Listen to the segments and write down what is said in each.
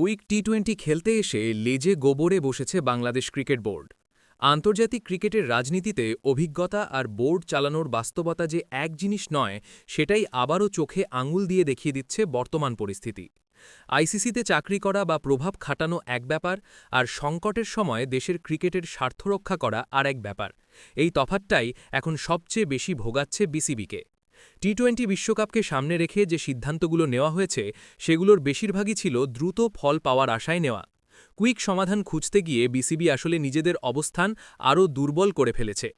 Quick T twenty খেলতে এসে লেজে গোবরে বসেছে বাংলাদেশ ক্রিকেট বোর্ড। আন্তর্জাতিক ক্রিকেটের রাজনীতিতে অভিজ্ঞতা আর বোর্ড চালানোর বাস্তবতা যে এক জিনিস নয়, সেটাই আবারও চোখে আঙুল দিয়ে দেখিয়ে দিচ্ছে বর্তমান পরিস্থিতি। আইসিসিতে চাকরি করা বা প্রভাব খাটানো এক ব্যাপার, আর সংকটের সময় দেশের ক্রিকেটের স্বার্থরক্ষা করা আর এক ব্যাপার। এই তফাতটাই এখন সবচেয়ে বেশি ভোগাচ্ছে বিসিবিকে। টি টোয়েন্টি বিশ্বকাপকে সামনে রেখে যে সিদ্ধান্তগুলো নেওয়া হয়েছে, সেগুলোর বেশিরভাগই ছিল দ্রুত ফল পাওয়ার আশায় নেওয়া। কুইক সমাধান খুঁজতে গিয়ে বিসিবি আসলে নিজেদের অবস্থান আরও দুর্বল করে ফেলেছে।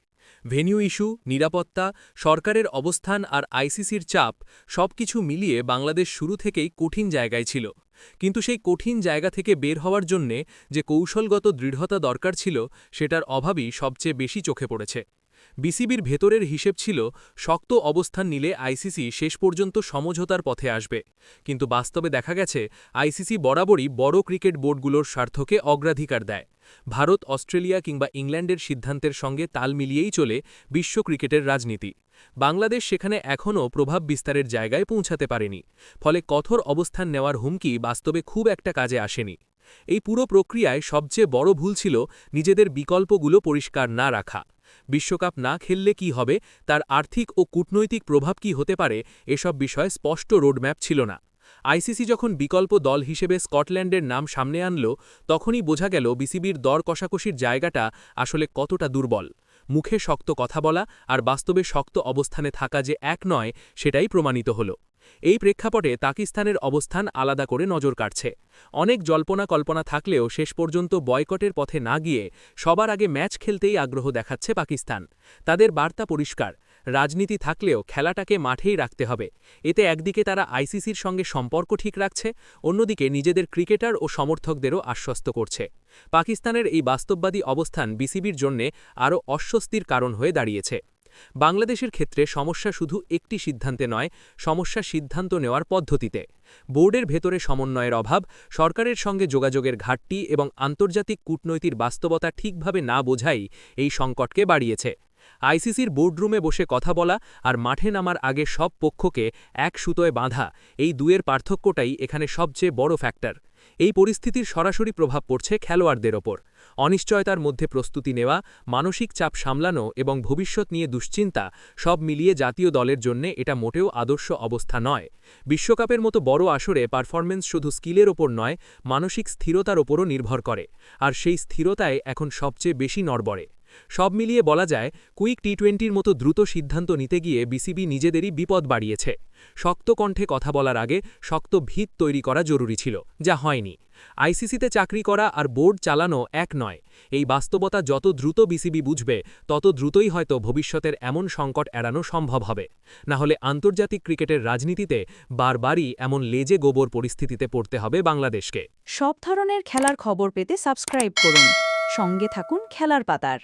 ভেনিউ ইস্যু, নিরাপত্তা, সরকারের অবস্থান আর আইসিসির চাপ সবকিছু মিলিয়ে বাংলাদেশ শুরু থেকেই কঠিন জায়গায় ছিল। কিন্তু সেই কঠিন জায়গা থেকে বের হওয়ার জন্যে যে কৌশলগত দৃঢ়তা দরকার ছিল, সেটার অভাবই সবচেয়ে বেশি চোখে পড়েছে। বিসিবির ভেতরের হিসেব ছিল, শক্ত অবস্থান নিলে আইসিসি শেষ পর্যন্ত সমঝোতার পথে আসবে। কিন্তু বাস্তবে দেখা গেছে, আইসিসি বরাবরই বড় ক্রিকেট বোর্ডগুলোর স্বার্থকে অগ্রাধিকার দেয়। ভারত, অস্ট্রেলিয়া কিংবা ইংল্যান্ডের সিদ্ধান্তের সঙ্গে তাল মিলিয়েই চলে বিশ্ব ক্রিকেটের রাজনীতি। বাংলাদেশ সেখানে এখনও প্রভাব বিস্তারের জায়গায় পৌঁছাতে পারেনি। ফলে কঠোর অবস্থান নেওয়ার হুমকি বাস্তবে খুব একটা কাজে আসেনি। এই পুরো প্রক্রিয়ায় সবচেয়ে বড় ভুল ছিল নিজেদের বিকল্পগুলো পরিষ্কার না রাখা। বিশ্বকাপ না খেললে কি হবে, তার আর্থিক ও কূটনৈতিক প্রভাব কি হতে পারে, এসব বিষয়ে স্পষ্ট রোডম্যাপ ছিল না। আইসিসি যখন বিকল্প দল হিসেবে স্কটল্যান্ডের নাম সামনে আনল, তখনই বোঝা গেল বিসিবির দর কষাকষির জায়গাটা আসলে কতটা দুর্বল। মুখে শক্ত কথা বলা আর বাস্তবে শক্ত অবস্থানে থাকা যে এক নয়, সেটাই প্রমাণিত হল। এই প্রেক্ষাপটে পাকিস্তানের অবস্থান আলাদা করে নজর কাটছে অনেক জল্পনা কল্পনা থাকলেও শেষ পর্যন্ত বয়কটের পথে না গিয়ে সবার আগে ম্যাচ খেলতেই আগ্রহ দেখাচ্ছে পাকিস্তান। তাদের বার্তা পরিষ্কার, রাজনীতি থাকলেও খেলাটাকে মাঠেই রাখতে হবে। এতে একদিকে তারা আইসিসির সঙ্গে সম্পর্ক ঠিক রাখছে, অন্যদিকে নিজেদের ক্রিকেটার ও সমর্থকদেরও আশ্বস্ত করছে। পাকিস্তানের এই বাস্তববাদী অবস্থান বিসিবির জন্যে আরও অস্বস্তির কারণ হয়ে দাঁড়িয়েছে। বাংলাদেশের ক্ষেত্রে সমস্যা শুধু একটি সিদ্ধান্তে নয়, সমস্যা সিদ্ধান্ত নেওয়ার পদ্ধতিতে। বোর্ডের ভেতরে সমন্বয়ের অভাব, সরকারের সঙ্গে যোগাযোগের ঘাটতি এবং আন্তর্জাতিক কূটনৈতিক বাস্তবতা ঠিকভাবে না বোঝাই এই সংকটকে বাড়িয়েছে। আইসিসির বোর্ডরুমে বসে কথা বলা আর মাঠে নামার আগে সব পক্ষকে এক সুতোয় বাঁধা, এই দুয়ের পার্থক্যটাই এখানে সবচেয়ে বড় ফ্যাক্টর। এই পরিস্থিতির সরাসরি প্রভাব পড়ছে খেলোয়াড়দের ওপর। অনিশ্চয়তার মধ্যে প্রস্তুতি নেওয়া, মানসিক চাপ সামলানো এবং ভবিষ্যৎ নিয়ে দুশ্চিন্তা সব মিলিয়ে জাতীয় দলের জন্য এটা মোটেও আদর্শ অবস্থা নয়। বিশ্বকাপের মতো বড় আসরে পারফরমেন্স শুধু স্কিলের ওপর নয়, মানসিক স্থিরতার ওপরও নির্ভর করে। আর সেই স্থিরতায় এখন সবচেয়ে বেশি নড়বড়ে। সব মিলিয়ে বলা যায়, কুইক টি টোয়েন্টির মতো দ্রুত সিদ্ধান্ত নিতে গিয়ে বিসিবি নিজেদেরই বিপদ বাড়িয়েছে। শক্ত কণ্ঠে কথা বলার আগে শক্ত ভিত তৈরি করা জরুরি ছিল, যা হয়নি। আইসিসিতে চাকরি করা আর বোর্ড চালানো এক নয়। এই বাস্তবতা যত দ্রুত বিসিবি বুঝবে, তত দ্রুতই হয়তো ভবিষ্যতের এমন সংকট এড়ানো সম্ভব হবে। না হলে আন্তর্জাতিক ক্রিকেটের রাজনীতিতে বারবারই এমন লেজে গোবর পরিস্থিতিতে পড়তে হবে বাংলাদেশকে। সব ধরনের খেলার খবর পেতে সাবস্ক্রাইব করুন। সঙ্গে থাকুন খেলার পাতার।